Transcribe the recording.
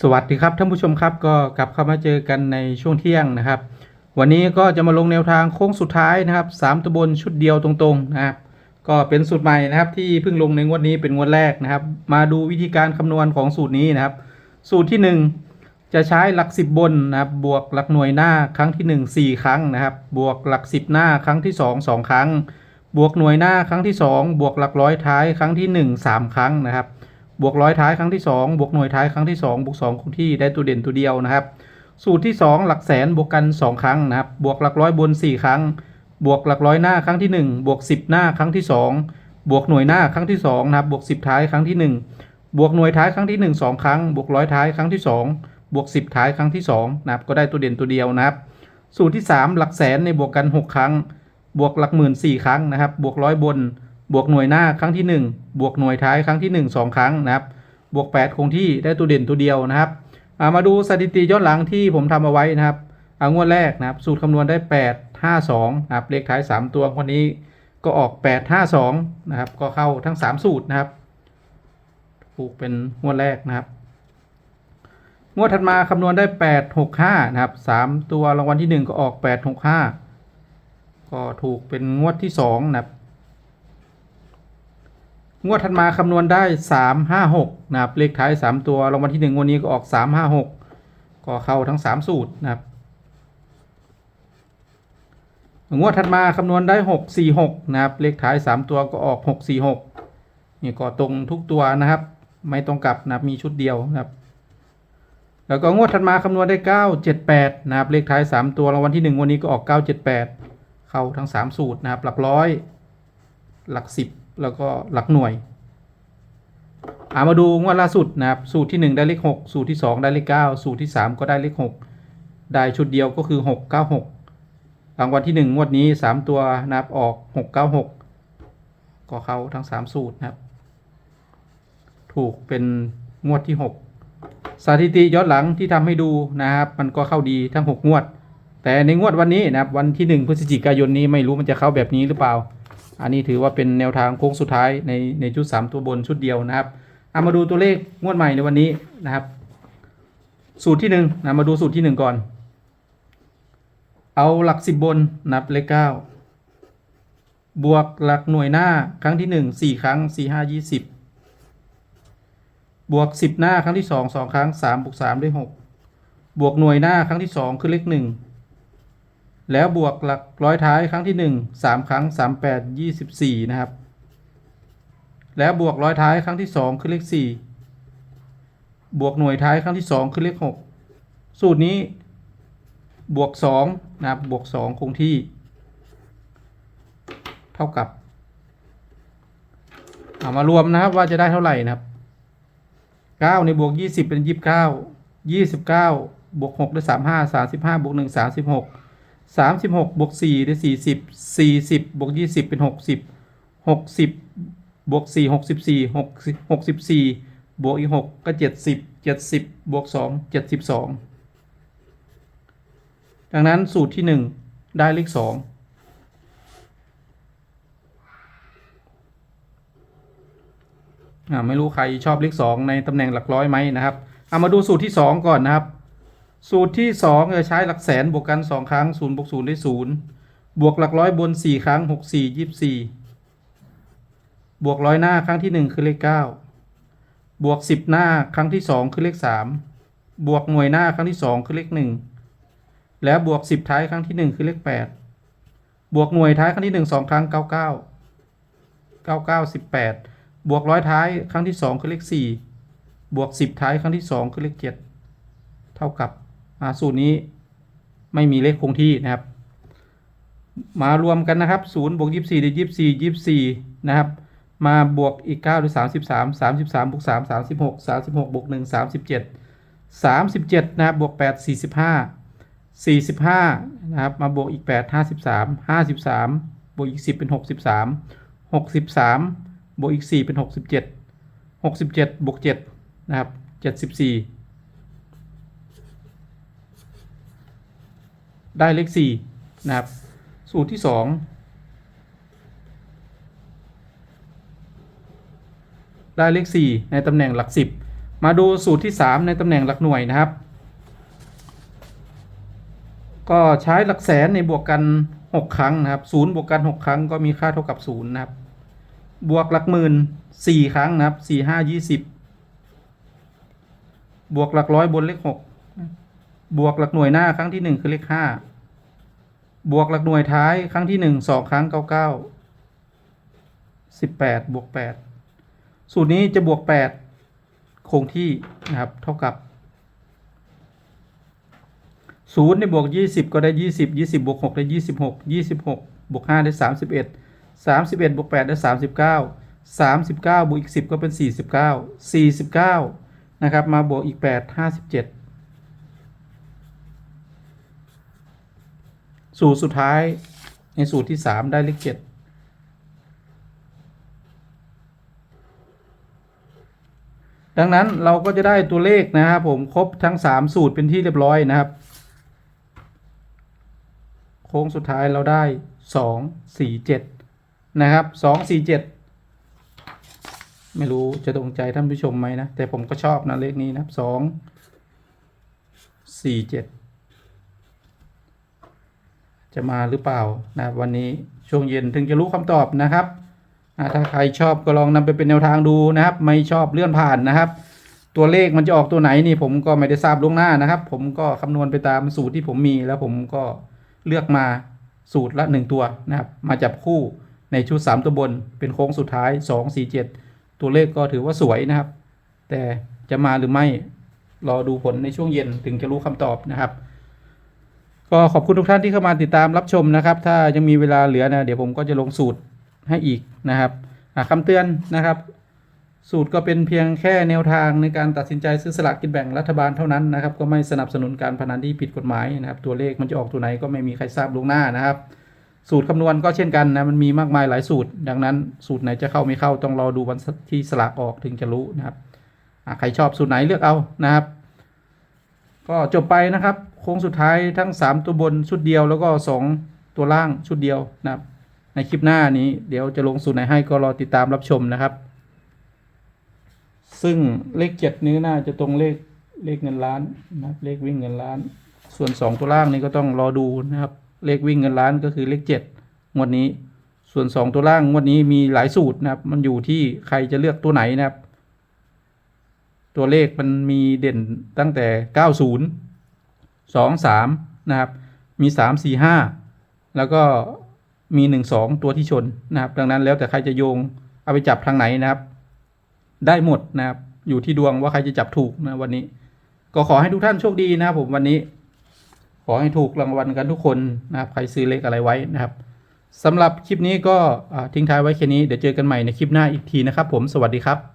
สวัสดีครับท่านผู้ชมครับก็กลับเข้ามาเจอกันในช่วงเที่ยงนะครับ วันนี้ก็จะมาลงแนวทางโค้งสุดท้ายนะครับสามตบนชุดเดียวตรงๆนะครับ ก็เป็นสูตรใหม่นะครับที่เพิ่งลงในงวดนี้เป็นงวดแรกนะครับ มาดูวิธีการคำนวณของสูตรนี้นะครับ สูตรที่หนึ่งจะใช้หลักสิบบนนะครับบวกหลักหน่วยหน้าครั้งที่หนึ่งสี่ครั้งนะครับ บวกหลักสิบหน้าครั้งที่สองสองครั้ง บวกหน่วยหน้าครั้งที่สองบวกหลักร้อยท้ายครั้งที่หนึ่งสามครั้งนะครับ บวกร้อยท้ายครั้งที่ 2 บวกหน่วยท้ายครั้งที่ 2 บวก2คงที่ได้ตัวเด่นตัวเดียวนะครับ สูตรที่ 2 หลักแสนบวกกัน 2 ครั้งนะครับ บวกหลักร้อยบน 4 ครั้ง บวกหลักร้อยหน้าครั้งที่ 1 บวก 10 หน้าครั้งที่ 2 บวกหน่วยหน้าครั้งที่2นะครับ บวก 10 ท้ายครั้งที่ 1 บวกหน่วยท้ายครั้งที่ 1 2 ครั้ง บวกร้อยท้ายครั้งที่ 2 บวก 10 ท้ายครั้งที่2นะครับ ก็ได้ตัวเด่นตัวเดียวนะครับ สูตรที่ 3 หลักแสนในบวกกัน 6 ครั้ง บวกหลักหมื่น4ครั้งนะครับ บวกร้อยบน บวกหน่วยหน้าครั้งที่ 1 บวกหน่วยท้ายครั้งที่ 1 2 ครั้งนะครับ บวก 8 คงที่ได้ตัวเด่นตัวเดียวนะครับามาดูสถิติย้อนหลังที่ผมทำเอาไว้นะครับเอางวดแรกนะครับ สูตรคำนวณได้ 8 5 2นะครับเลขท้าย 3 ตัววันนี้ก็ออก 8 5 2นะครับ ก็เข้าทั้ง 3 สูตรนะครับ ถูกเป็นงวดแรกนะครับ งวดถัดมาคำนวณได้ 8 6 5นะครับ 3 ตัวรางวัลที่ 1 ก็ออก 8 6 5 ก็ถูกเป็นงวดที่2นะครับ งวดถัดมาคำนวณได้สามห้าหกนะครับ เลขท้ายสามตัวรางวัลที่หนึ่งงวันนี้ก็ออกสามห้าหกก็เข้าทั้งสามสูตรนะครับ งวดถัดมาคำนวณได้หกสี่หกนะครับ เลขท้ายสามตัวก็ออกหกสี่หกนี่ก็ตรงทุกตัวนะครับ ไม่ตรงกลับนะครับมีชุดเดียวนะครับ แล้วก็งวดถัดมาคำนวณได้เก้าเจ็ดแปดนะครับ เลขท้ายสามตัวรางวัลที่หนึ่งวันนี้ก็ออกเก้าเจ็ดแปดเข้าทั้งสามสูตรนะครับ หลักร้อย หลักสิบ แล้วก็หลักหน่วยอามาดูงวดล่าสุดนะครับ สูตรที่ 1 ได้เลข6สูตรที่ 2 ได้เลข9สูตรที่ 3 ก็ได้เลข6ได้ชุดเดียวก็คือ 6 9 6รางวัลที่ 1 งวดนี้ 3 ตัวนะครับออก 6 9 6 ก็เข้าทั้ง 3 สูตรนะครับ ถูกเป็นงวดที่ 6 สถิติย้อนหลังที่ทำให้ดูนะครับ มันก็เข้าดีทั้ง 6 งวด แต่ในงวดวันนี้นะครับวันที่ 1 พฤศจิกายนนี้ไม่รู้มันจะเข้าแบบนี้หรือเปล่า อันนี้ถือว่าเป็นแนวทางโค้งสุดท้ายในในชุด 3 ตัวบนชุดเดียวนะครับเอามาดูตัวเลขงวดใหม่ในวันนี้นะครับ สูตรที่1นะมาดูสูตรที่ 1 ก่อน เอาหลัก 10 บนนับเลข9บวกหลักหน่วยหน้าครั้งที่ 1 4 ครั้ง 4 5 20บวก 10 หน้าครั้งที่ 2 2 ครั้ง3บวก3ได้6บวกหน่วยหน้าครั้งที่ 2 คือเลข1 แล้วบวกหลักร้อยท้ายครั้งที่หนึ่งสามครั้งสามแปดยี่สิบสี่นะครับ แล้วบวกร้อยท้ายครั้งที่สองคือเลขสี่บวกหน่วยท้ายครั้งที่สองคือเลขหกสูตรนี้ บวกสองนะครับ บวกสองคงที่ เท่ากับเอามารวมนะครับว่าจะได้เท่าไหร่นะครับเก้าในบวกยี่สิบเป็นยี่สิบเก้ายี่สิบเก้าบวกหกได้สามห้าสามสิบห้าบวกหนึ่ง สามสิบหกบวกสี่ได้สี่สิบสี่สิบบวกยี่สิบเป็นหกสิบหกสิบบวกสี่หกสิบสี่หกหกสิบสี่บวกอีกหกก็เจ็ดสิบเจ็ดสิบบวกสองเจ็ดสิบสองดังนั้นสูตรที่หนึ่งได้เลขสองอ่าไม่รู้ใครชอบเลขสองในตำแหน่งหลักร้อยไหมนะครับเอามาดูสูตรที่สองก่อนนะครับ สูตรที่สองจะใช้หลักแสนบวกกันสองครั้งศูนย์บวกศูนย์ได้ศูนย์บวกหลักร้อยบนสี่ครั้งหกสี่ยี่สี่บวกร้อยหน้าครั้งที่หนึ่งคือเลขเก้าบวกสิบหน้าครั้งที่สองคือเลขสามบวกหน่วยหน้าครั้งที่สองคือเลขหนึ่งแล้วบวกสิบท้ายครั้งที่หนึ่งคือเลขแปดบวกหน่วยท้ายครั้งที่หนึ่งสองครั้งเก้าเก้าเก้าเก้าสิบแปดบวกร้อยท้ายครั้งที่สองคือเลขสี่บวกสิบท้ายครั้งที่สองคือเลขเจ็ดเท่ากับ สูตรนี้ไม่มีเลขคงที่นะครับ มารวมกันนะครับ0บวก24ได้24 24 นะครับ มาบวกอีก9หรือ33 33บวก3 36 36บวก1 37 37 นะครับบวก 8 45 45 นะครับ มาบวกอีก 8 53 53 บวกอีก 10 เป็น 63 63 บวกอีก 4 เป็น 67 67 บวก 7 นะครับ 74 ได้เลขสี่นะครับ สูตรที่สองได้เลขสี่ในตำแหน่งหลักสิบมาดูสูตรที่ 3 ในตำแหน่งหลักหน่วยนะครับ ก็ใช้หลักแสนในบวกกัน 6 ครั้งนะครับศูนย์บวกกัน 6 ครั้งก็มีค่าเท่ากับ0นะครับ บวกหลักหมื่น4 ครั้งนะครับ 4 5 20 บวกหลักร้อยบนเลข 6 บวกหลักหน่วยหน้าครั้งที่ 1 คือเลข 5 บวกหลักหน่วยท้ายครั้งที่ 1 2 ครั้ง 99 18 บวก 8 สูตรนี้จะบวก 8 คงที่นะครับ เท่ากับศูนย์ในบวก 20 ก็ได้ 20 20 บวก 6 ได้ 26 26 บวก 5 ได้ 31 31 บวก 8 ได้ 39 39 บวกอีก 10 ก็เป็น 49 49 นะครับ มาบวกอีก 8 57 สูตรสุดท้ายในสูตรที่ 3 ได้เลข7ดังนั้นเราก็จะได้ตัวเลขนะครับผมครบทั้ง 3 สูตรเป็นที่เรียบร้อยนะครับ โค้งสุดท้ายเราได้ 2 4 7 นะครับ 2 4 7 ไม่รู้จะตรงใจท่านผู้ชมไหมนะ แต่ผมก็ชอบนะเลขนี้นะครับ2 4 7 จะมาหรือเปล่านะวันนี้ช่วงเย็นถึงจะรู้คำตอบนะครับถ้าใครชอบก็ลองนำไปเป็นแนวทางดูนะครับ ไม่ชอบเลื่อนผ่านนะครับ ตัวเลขมันจะออกตัวไหนนี่ผมก็ไม่ได้ทราบล่วงหน้านะครับ ผมก็คำนวณไปตามสูตรที่ผมมีแล้วผมก็เลือกมาสูตรละหนึ่งตัวนะครับ มาจับคู่ในชุด 3 ตัวบนเป็นโค้งสุดท้าย 2 4 7 ตัวเลขก็ถือว่าสวยนะครับ แต่จะมาหรือไม่รอดูผลในช่วงเย็นถึงจะรู้คำตอบนะครับ ก็ขอบคุณทุกท่านที่เข้ามาติดตามรับชมนะครับ ถ้ายังมีเวลาเหลือนะ เดี๋ยวผมก็จะลงสูตรให้อีกนะครับคำเตือนนะครับ สูตรก็เป็นเพียงแค่แนวทางในการตัดสินใจซื้อสลากกินแบ่งรัฐบาลเท่านั้นนะครับ ก็ไม่สนับสนุนการพนันที่ผิดกฎหมายนะครับ ตัวเลขมันจะออกตัวไหนก็ไม่มีใครทราบล่วงหน้านะครับ สูตรคำนวณก็เช่นกันนะมันมีมากมายหลายสูตร ดังนั้นสูตรไหนจะเข้าไม่เข้าต้องรอดูวันที่สลากออกถึงจะรู้นะครับใครชอบสูตรไหนเลือกเอานะครับ ก็จบไปนะครับโค้งสุดท้ายทั้ง 3 ตัวบนชุดเดียวแล้วก็ 2 ตัวล่างชุดเดียวนะครับ ในคลิปหน้านี้เดี๋ยวจะลงสูตรไหนให้ก็รอติดตามรับชมนะครับ ซึ่งเลขเจ็ดนี้น่าจะตรงเลขเลขเงินล้านนะครับเลขวิ่งเงินล้าน ส่วน 2 ตัวล่างนี้ก็ต้องรอดูนะครับ เลขวิ่งเงินล้านก็คือเลขเจ็ดงวดนี้ ส่วน 2 ตัวล่างงวดนี้มีหลายสูตรนะครับ มันอยู่ที่ใครจะเลือกตัวไหนนะครับ ตัวเลขมันมีเด่นตั้งแต่ 90 2 3 นะครับ มี 3 4 5 แล้วก็มี 1 2 ตัวที่ชนนะครับ ดังนั้นแล้วแต่ใครจะโยงเอาไปจับทางไหนนะครับ ได้หมดนะครับ อยู่ที่ดวงว่าใครจะจับถูกนะวันนี้ ก็ขอให้ทุกท่านโชคดีนะครับผมวันนี้ ขอให้ถูกรางวัลกันทุกคนนะครับ ใครซื้อเลขอะไรไว้นะครับสำหรับคลิปนี้ก็ทิ้งท้ายไว้แค่นี้ เดี๋ยวเจอกันใหม่ในคลิปหน้าอีกทีนะครับผม สวัสดีครับ